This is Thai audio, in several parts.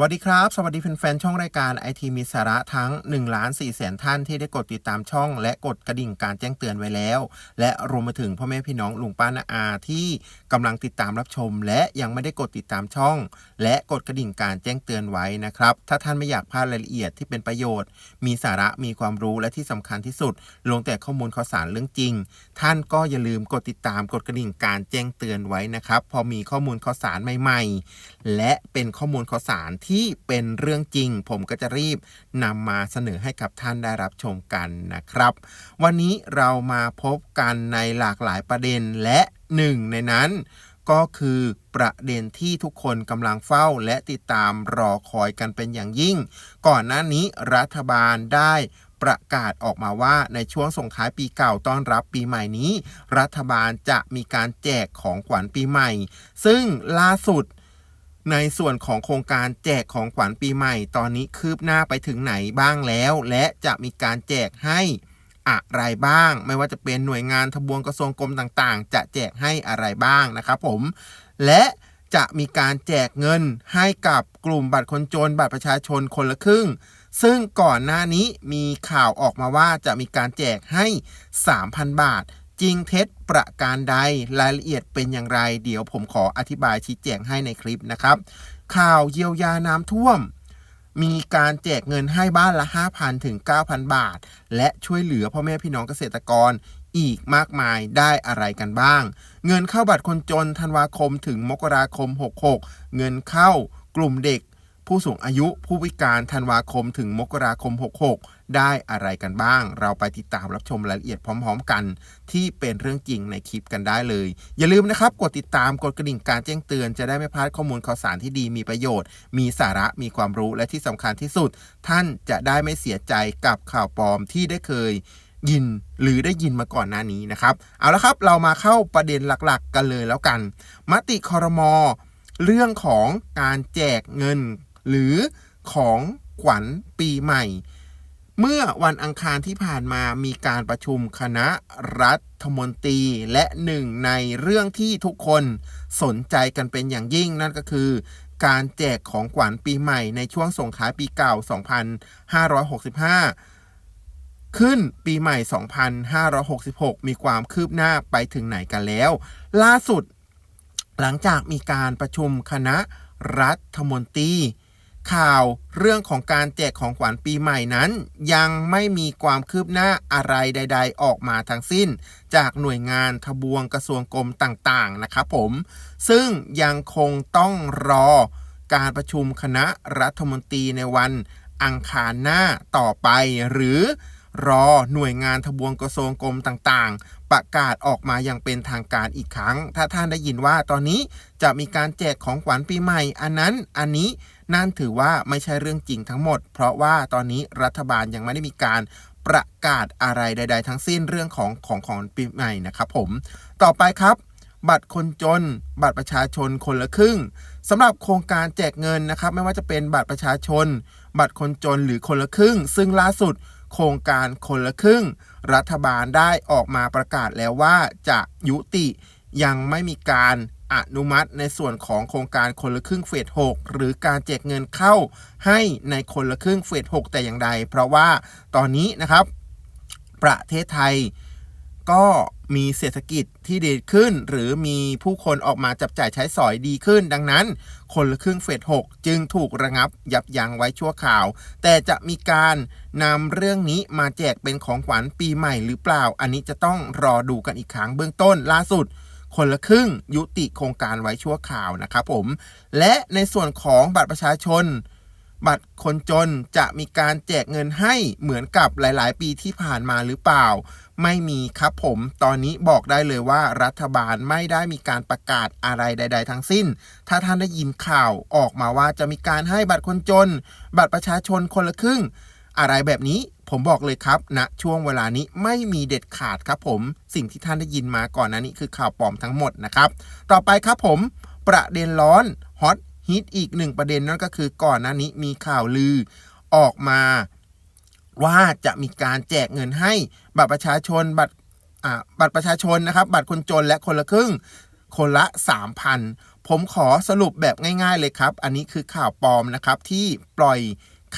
วัสดีครับ สวัสดีแฟนๆช่องรายการไอทีมีสาระทั้ง1ล้าน4แสนท่านที่ได้กดติดตามช่อง และกดกระดิ่งการแจ้งเตือนไว้แล้ว และรวมไปถึงพ่อแม่พี่น้องลุงป้านาอาที่กำลังติดตามรับชม และยังไม่ได้กดติดตามช่อง และกดกระดิ่งการแจ้งเตือนไว้นะครับ ถ้าท่านไม่อยากพลาดรายละเอียดที่เป็นประโยชน์ มีสาระมีความรู้และที่สำคัญที่สุด ลงแต่ข้อมูลข่าวสารเรื่องจริง ท่านก็อย่าลืมกดติดตามกดกระดิ่งการแจ้งเตือนไว้นะครับพอมีข้อมูลข่าวสารใหม่ ๆ และเป็นข้อมูลข่าวสารที่เป็นเรื่องจริง ผมก็จะรีบนำมาเสนอให้กับท่านได้รับชมกันนะครับ วันนี้เรามาพบกันในหลากหลายประเด็นและหนึ่งในนั้นก็คือประเด็นที่ทุกคนกำลังเฝ้าและติดตามรอคอยกันเป็นอย่างยิ่ง ก่อนหน้านี้รัฐบาลได้ประกาศออกมาว่าในช่วงส่งท้ายปีเก่าต้อนรับปีใหม่นี้ รัฐบาลจะมีการแจกของขวัญปีใหม่ ซึ่งล่าสุด ในส่วนของโครงการแจกของขวัญปีใหม่ ตอนนี้คืบหน้าไปถึงไหนบ้างแล้ว และจะมีการแจกให้อะไรบ้าง ไม่ว่าจะเป็นหน่วยงานทบวงกระทรวงกรมต่างๆ จะแจกให้อะไรบ้างนะครับผม และจะมีการแจกเงินให้กับกลุ่มบัตรคนจน บัตรประชาชนคนละครึ่ง ซึ่งก่อนหน้านี้มีข่าวออกมาว่าจะมีการแจกให้ 3,000 บาท จริงเท็จประการใดรายละเอียดเป็นอย่างไร เดี๋ยวผมขออธิบายชี้แจงให้ในคลิปนะครับ ข่าวเยียวยาน้ำท่วม มีการแจกเงินให้บ้านละ 5,000 ถึง 9,000 บาท และช่วยเหลือพ่อแม่พี่น้องเกษตรกรอีกมากมายได้อะไรกันบ้าง เงินเข้าบัตรคนจนธันวาคมถึงมกราคม 66 เงินเข้ากลุ่มเด็ก ผู้สูงอายุผู้พิการธันวาคมถึงมกราคม 66 ได้อะไรกันบ้าง เราไปติดตามรับชมรายละเอียดพร้อม ๆ กัน ที่เป็นเรื่องจริงในคลิปกันได้เลย อย่าลืมนะครับ กดติดตามกดกระดิ่งการแจ้งเตือนจะได้ไม่พลาดข้อมูลข่าวสารที่ดีมีประโยชน์ มีสาระมีความรู้และที่สำคัญที่สุด ท่านจะได้ไม่เสียใจกับข่าวปลอมที่ได้เคยยินหรือได้ยินมาก่อนหน้านี้นะครับ เอาละครับเรามาเข้าประเด็นหลักๆ กันเลยแล้วกัน มติคอรมอเรื่องของการแจกเงิน หรือของขวัญปีใหม่ เมื่อวันอังคารที่ผ่านมามีการประชุมคณะรัฐมนตรีและหนึ่งในเรื่องที่ทุกคนสนใจกันเป็นอย่างยิ่งนั่นก็คือ การแจกของขวัญปีใหม่ในช่วงส่งท้ายปีเก่า 2565ขึ้นปีใหม่ 2566 มีความคืบหน้าไปถึงไหนกันแล้ว ล่าสุด หลังจากมีการประชุมคณะรัฐมนตรี ข่าวเรื่องของการแจกของขวัญปีใหม่นั้น ยังไม่มีความคืบหน้าอะไรใด ๆ ออกมาทั้งสิ้น จากหน่วยงานทบวงกระทรวงกรมต่างๆนะครับผม ซึ่งยังคงต้องรอการประชุมคณะรัฐมนตรีในวันอังคารหน้าต่อไปหรือรอหน่วยงานทบวงกระทรวงกรมต่างๆ ประกาศออกมาอย่างเป็นทางการอีกครั้ง ถ้าท่านได้ยินว่าตอนนี้จะมีการแจกของขวัญปีใหม่ อันนั้นอันนี้นั่นถือว่าไม่ใช่เรื่องจริงทั้งหมด เพราะว่าตอนนี้รัฐบาลยังไม่ได้มีการประกาศอะไรใด ๆ ทั้งสิ้นเรื่องของของของปีใหม่นะครับผม ต่อไปครับ บัตรคนจน บัตรประชาชนคนละครึ่งสำหรับโครงการแจกเงินนะครับ ไม่ว่าจะเป็นบัตรประชาชน บัตรคนจนหรือคนละครึ่ง ซึ่งล่าสุด โครงการคนละครึ่ง รัฐบาลได้ออกมาประกาศแล้วว่าจะยุติยังไม่มีการอนุมัติในส่วนของโครงการคนละครึ่งเฟส6หรือการแจกเงินเข้าให้ในคนละครึ่งเฟส6แต่อย่างใด เพราะว่าตอนนี้นะครับ ประเทศไทยก็ มีเศรษฐกิจที่ดีขึ้น หรือมีผู้คนออกมาจับจ่ายใช้สอยดีขึ้น ดังนั้น คนละครึ่งเฟส6จึงถูกระงับยับยั้งไว้ชั่วข่าว แต่จะมีการนำเรื่องนี้มาแจกเป็นของขวัญปีใหม่หรือเปล่า อันนี้จะต้องรอดูกันอีกครั้งเบื้องต้นล่าสุดคนละครึ่งยุติโครงการไว้ชั่วข่าวนะครับผม และในส่วนของบัตรประชาชน บัตรคนจนจะมีการแจกเงินให้เหมือนกับหลาย ๆ ปีที่ผ่านมาหรือเปล่า ไม่มีครับผม ตอนนี้บอกได้เลยว่ารัฐบาลไม่ได้มีการประกาศอะไรใด ๆ ทั้งสิ้น ถ้าท่านได้ยินข่าวออกมาว่าจะมีการให้บัตรคนจน บัตรประชาชนคนละครึ่ง อะไรแบบนี้ผมบอกเลยครับณนะช่วงเวลานี้ไม่มีเด็ดขาดครับผม สิ่งที่ท่านได้ยินมาก่อนหน้านี้คือข่าวปลอมทั้งหมดนะครับ ต่อไปครับผม ประเด็นร้อนฮอต ฮิตอีกหนึ่งประเด็นนั่นก็คือก่อนหน้านี้มีข่าวลือออกมาว่าจะมีการแจกเงินให้บัตรประชาชนบัตรอ่าบัตรประชาชนนะครับ บัตรคนจนและคนละครึ่ง คนละ 3,000 ผมขอสรุปแบบง่ายๆเลยครับ อันนี้คือข่าวปลอมนะครับที่ปล่อย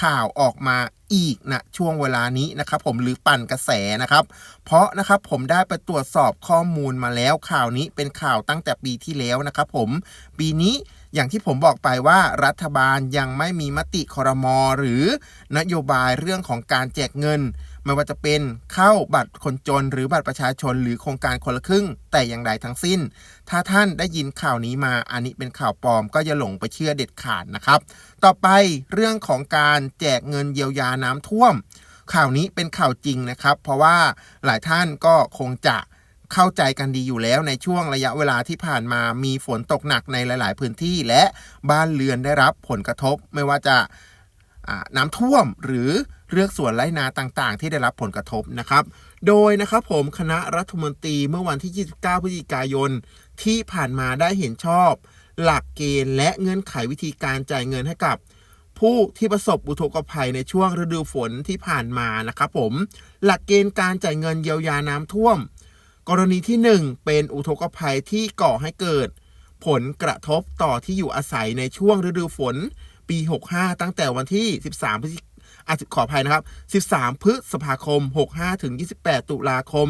ข่าวออกมาอีกนะช่วงเวลานี้นะครับผมหรือปั่นกระแสนะครับ เพราะนะครับผมได้ไปตรวจสอบข้อมูลมาแล้วข่าวนี้เป็นข่าวตั้งแต่ปีที่แล้วนะครับผมปีนี้ อย่างที่ผมบอกไปว่ารัฐบาลยังไม่มีมติคอรมอหรือนโยบายเรื่องของการแจกเงิน ไม่ว่าจะเป็นเข้าบัตรคนจนหรือบัตรประชาชนหรือโครงการคนละครึ่ง แต่อย่างใดทั้งสิ้น ถ้าท่านได้ยินข่าวนี้มาอันนี้เป็นข่าวปลอมก็อย่าหลงไปเชื่อเด็ดขาดนะครับ ต่อไปเรื่องของการแจกเงินเยียวยาน้ำท่วม ข่าวนี้เป็นข่าวจริงนะครับ เพราะว่าหลายท่านก็คงจะ เข้าใจกันดีอยู่แล้วในช่วงระยะเวลาที่ผ่านมามีฝนตกหนักในหลาย ๆ พื้นที่และบ้านเรือนได้รับผลกระทบ ไม่ว่าจะน้ำท่วมหรือเรือกสวนไร่นาต่างๆ ที่ได้รับผลกระทบนะครับ โดยนะครับผมคณะรัฐมนตรีเมื่อวันที่ 29 พฤศจิกายน ที่ผ่านมาได้เห็นชอบ หลักเกณฑ์และเงื่อนไขวิธีการจ่ายเงินให้กับ ผู้ที่ประสบอุทกภัยในช่วงฤดูฝนที่ผ่านมานะครับผมหลักเกณฑ์การจ่ายเงินเยียวยาน้ำท่วม กรณีที่ 1 เป็นอุทกภัยที่ก่อให้เกิด ผลกระทบต่อที่อยู่อาศัยในช่วงฤดูฝน ปี 65 ตั้งแต่วันที่ 13พฤศจิอาขออภัยนะครับ 13 พฤษภาคม 65 ถึง 28 ตุลาคม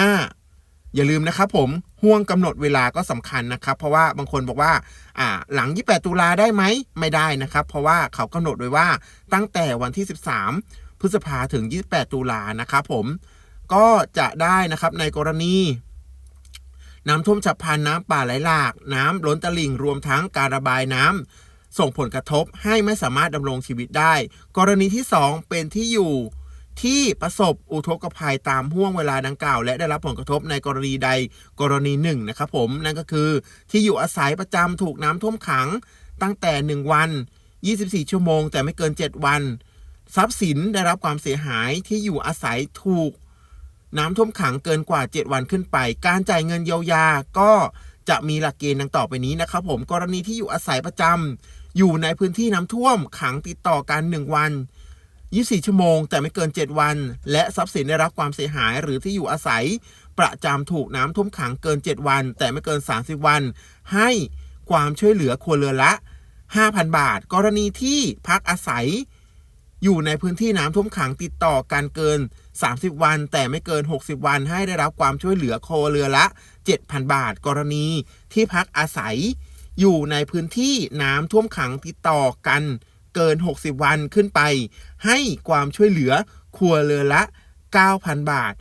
65 อย่าลืมนะครับผม ห่วงกำหนดเวลาก็สำคัญนะครับ เพราะว่าบางคนบอกว่า อ่า หลัง 28 ตุลาได้ไหม ไม่ได้นะครับ เพราะว่าเขากำหนดไว้ว่าตั้งแต่วันที่ 13 พฤษภาถึง 28 ตุลานะครับผม ก็จะได้นะครับในกรณีน้ำท่วมฉับพลันน้ำป่าไหลหลาก น้ำล้นตลิ่งรวมทั้งการระบายน้ำส่งผลกระทบให้ไม่สามารถดำรงชีวิตได้ กรณีที่ 2 เป็นที่อยู่ที่ประสบอุทกภัยตามห่วงเวลาดังกล่าว และได้รับผลกระทบในกรณีใดกรณีหนึ่งนะครับผมนั่นก็คือที่อยู่อาศัยประจำถูกน้ำท่วมขังตั้งแต่ 1 วัน 24 ชั่วโมง แต่ไม่เกิน 7 วัน ทรัพย์สินได้รับความเสียหายที่อยู่อาศัยถูก น้ำท่วมขังเกินกว่า 7 วันขึ้นไป การจ่ายเงินเยียวยาก็จะมีหลักเกณฑ์ดังต่อไปนี้นะครับผมกรณีที่อยู่อาศัยประจำอยู่ในพื้นที่น้ำท่วมขังติดต่อกัน 1 วัน 24 ชั่วโมง แต่ไม่เกิน 7 วัน และทรัพย์สินได้รับความเสียหายหรือที่อยู่อาศัย ประจำถูกน้ำท่วมขังเกิน 7 วัน แต่ไม่เกิน 30 วัน ให้ความช่วยเหลือครัวเรือนละ 5,000 บาท กรณีที่พักอาศัย อยู่ในพื้นที่น้ำท่วมขังติดต่อกันเกิน 30 วัน แต่ไม่เกิน 60 วันให้ได้รับความช่วยเหลือโคเรือละ 7,000 บาท กรณีที่พักอาศัย อยู่ในพื้นที่น้ำท่วมขังติดต่อกัน เกิน 60 วันขึ้นไป ให้ความช่วยเหลือครัวเรือละ 9,000 บาท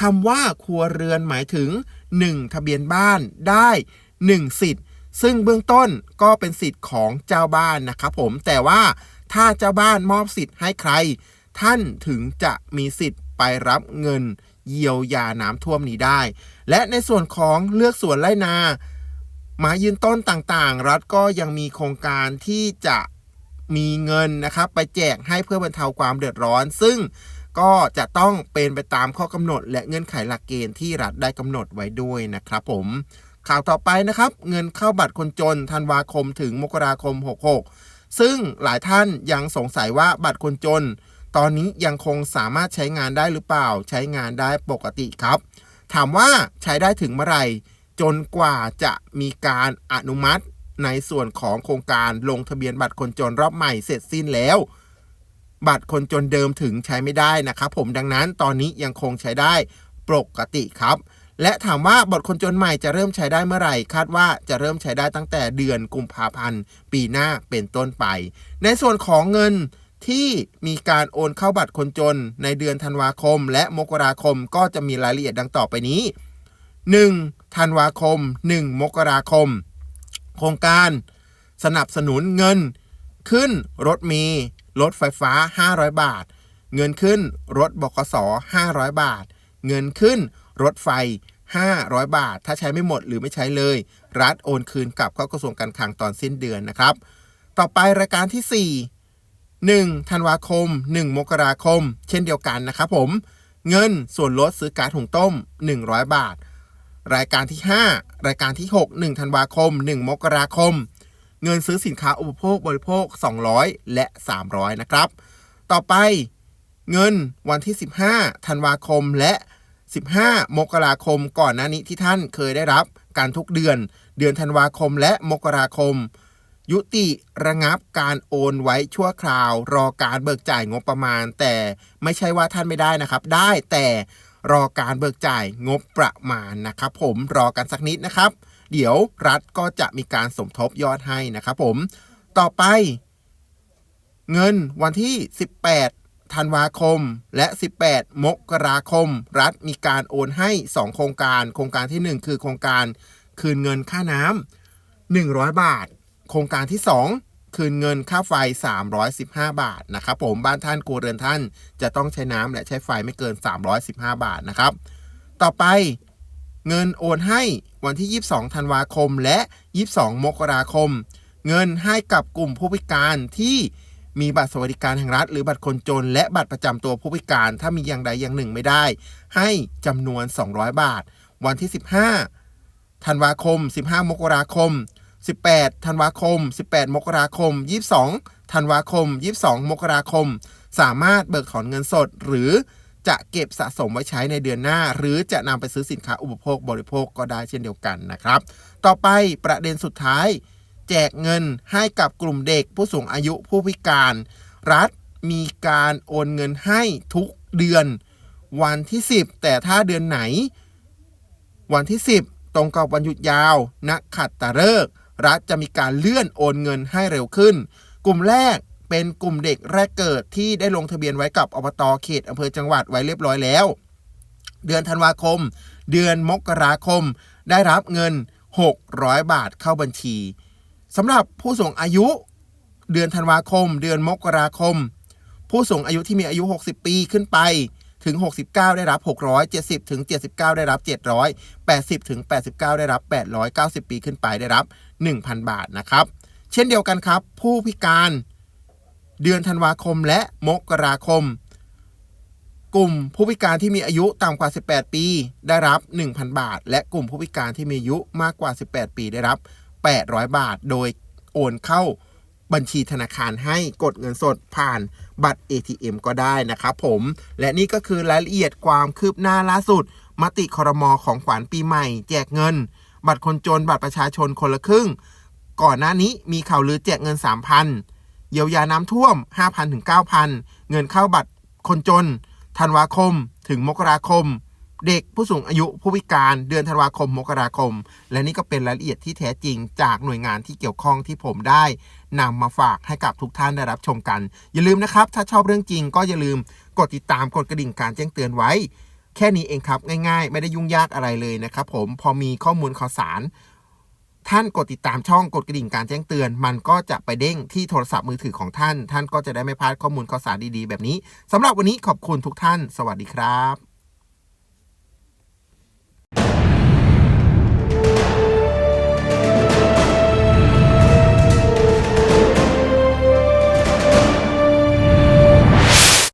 คำว่าครัวเรือนหมายถึง 1 ทะเบียนบ้านได้ 1 สิทธิ์ ซึ่งเบื้องต้นก็เป็นสิทธิ์ของเจ้าบ้านนะครับผมแต่ว่า ถ้าเจ้าบ้านมอบสิทธิ์ให้ใคร ท่านถึงจะมีสิทธิ์ไปรับเงิน เยียวยาน้ำท่วมนี้ได้ และในส่วนของเลือกสวนไร่นาไม้ยืนต้นต่างๆ รัฐก็ยังมีโครงการที่จะมีเงินนะครับ ไปแจกให้เพื่อบรรเทาความเดือดร้อน ซึ่งก็จะต้องเป็นไปตามข้อกำหนด และเงื่อนไขหลักเกณฑ์ที่รัฐได้กำหนดไว้ด้วยนะครับผมข่าวต่อไปนะครับ เงินเข้าบัตรคนจนธันวาคมถึงมกราคม 66 ซึ่งหลายท่านยังสงสัยว่าบัตรคนจน ตอนนี้ยังคงสามารถใช้งานได้หรือเปล่า ใช้งานได้ปกติครับ ถามว่าใช้ได้ถึงเมื่อไหร่ จนกว่าจะมีการอนุมัติในส่วนของโครงการลงทะเบียนบัตรคนจนรอบใหม่เสร็จสิ้นแล้ว บัตรคนจนเดิมถึงใช้ไม่ได้นะครับผมดังนั้นตอนนี้ยังคงใช้ได้ปกติครับ และถามว่าบัตรคนจนใหม่จะเริ่มใช้ได้เมื่อไหร่ คาดว่าจะเริ่มใช้ได้ตั้งแต่เดือนกุมภาพันธ์ ปีหน้าเป็นต้นไป ในส่วนของเงินที่มีการโอนเข้าบัตรคนจนในเดือนธันวาคม และมกราคมก็จะมีรายละเอียดดังต่อไปนี้ 1. ธันวาคม 1 มกราคม โครงการ สนับสนุนเงิน ขึ้นรถมีรถไฟฟ้า 500 บาท เงินขึ้นรถบกส500 บาท เงินขึ้น รถไฟ 500 บาท ถ้าใช้ไม่หมดหรือไม่ใช้เลย รัฐโอนคืนกลับเข้ากระทรวงการคลังตอนสิ้นเดือนนะครับ ต่อไปรายการที่ 4 1ธันวาคม 1 มกราคม เช่นเดียวกันนะครับผม เงินส่วนลดซื้อกาซหุงต้ม 100 บาท รายการที่ 5 รายการที่ 6 1ธันวาคม 1 มกราคม เงินซื้อสินค้าอุปโภคบริโภค 200 และ 300 นะครับ ต่อไปเงินวันที่ 15 ธันวาคมและ 15 มกราคมก่อนหน้านี้ที่ท่านเคยได้รับกันทุกเดือน เดือนธันวาคมและมกราคม ยุติระงับการโอนไว้ชั่วคราว รอการเบิกจ่ายงบประมาณ แต่ไม่ใช่ว่าท่านไม่ได้นะครับ ได้แต่รอการเบิกจ่ายงบประมาณนะครับ ผมรอกันสักนิดนะครับ เดี๋ยวรัฐก็จะมีการสมทบยอดให้นะครับ ผมต่อไป เงินวันที่ 18 ธันวาคม และ 18 มกราคม รัฐมีการโอนให้ 2 โครงการ โครงการทีหนึ่1 คือโครงการคืนเงินค่าน้ำ100 บาท โครงการที่ 2 คืนเงินค่าไฟ 315 บาทนะครับผมบ้านท่านครัวเรือนท่านจะต้องใช้น้ำและใช้ไฟไม่เกิน 315 บาทนะครับ ต่อไปเงินโอนให้วันที่ 22 ธันวาคมและ 22 มกราคม เงินให้กับกลุ่มผู้พิการที่ มีบัตรสวัสดิการแห่งรัฐ หรือบัตรคนจน และบัตรประจำตัวผู้พิการ ถ้ามีอย่างใดอย่างหนึ่งไม่ได้ ให้จำนวน 200 บาท วันที่ 15 ธันวาคม 15 มกราคม 18 ธันวาคม 18 มกราคม 22 ธันวาคม 22 มกราคม สามารถเบิกถอนเงินสด หรือจะเก็บสะสมไว้ใช้ในเดือนหน้า หรือจะนำไปซื้อสินค้าอุปโภคบริโภคก็ได้เช่นเดียวกันนะครับ ต่อไปประเด็นสุดท้าย จกเงินให้กับกลุ่มเด็กผู้สูงอายุผู้พิการ รัฐมีการโอนเงินให้ทุกเดือน วันที่ 10 แต่ถ้าเดือนไหน วันที่ 10 ตรงกับวันหยุดยาวนักขัดตฤกษ์รัฐจะมีการเลื่อนโอนเงินให้เร็วขึ้น กลุ่มแรกเป็นกลุ่มเด็กแรกเกิดที่ได้ลงทะเบียนไว้กับอบตเขตอำเภอจังหวัดไว้เรียบร้อยแล้ว เดือนธันวาคม เดือนมกราคม ได้รับเงิน 600 บาทเข้าบัญชี สำหรับผู้สูงอายุเดือนธันวาคม เดือนมกราคม ผู้สูงอายุที่มีอายุ 60 ปีขึ้นไปถึง 69 ได้รับ600 70 ถึง 79 ได้รับ 700 80 ถึง 89 ได้รับ 890 ปีขึ้นไปได้รับ 1,000 บาทนะครับ เช่นเดียวกันครับ ผู้พิการเดือนธันวาคมและมกราคม กลุ่มผู้พิการที่มีอายุต่ำกว่า 18 ปี ได้รับ 1,000 บาท และกลุ่มผู้พิการที่มีอายุมากกว่า 18 ปีได้รับ 800 บาท โดยโอนเข้าบัญชีธนาคารให้กดเงินสดผ่านบัตร ATM ก็ได้นะครับผม และนี่ก็คือรายละเอียดความคืบหน้าล่าสุด มติคอรมอของขวัญปีใหม่ แจกเงิน บัตรคนจนบัตรประชาชนคนละครึ่ง ก่อนหน้านี้มีข่าวลือแจกเงิน 3,000 เยียวยาน้ำท่วม 5,000ถึง9,000 เงินเข้าบัตรคนจน ธันวาคมถึงมกราคม เด็กผู้สูงอายุผู้พิการเดือนธันวาคมมกราคม และนี่ก็เป็นรายละเอียดที่แท้จริงจากหน่วยงานที่เกี่ยวข้องที่ผมได้นำมาฝากให้กับทุกท่านได้รับชมกัน อย่าลืมนะครับ ถ้าชอบเรื่องจริงก็อย่าลืมกดติดตามกดกระดิ่งการแจ้งเตือนไว้ แค่นี้เองครับง่ายๆ ไม่ได้ยุ่งยากอะไรเลยนะครับผมพอมีข้อมูลข่าวสาร ท่านกดติดตามช่องกดกระดิ่งการแจ้งเตือน มันก็จะไปเด้งที่โทรศัพท์มือถือของท่าน ท่านก็จะได้ไม่พลาดข้อมูลข่าวสารดีๆ แบบนี้สำหรับวันนี้ขอบคุณทุกท่าน สวัสดีครับ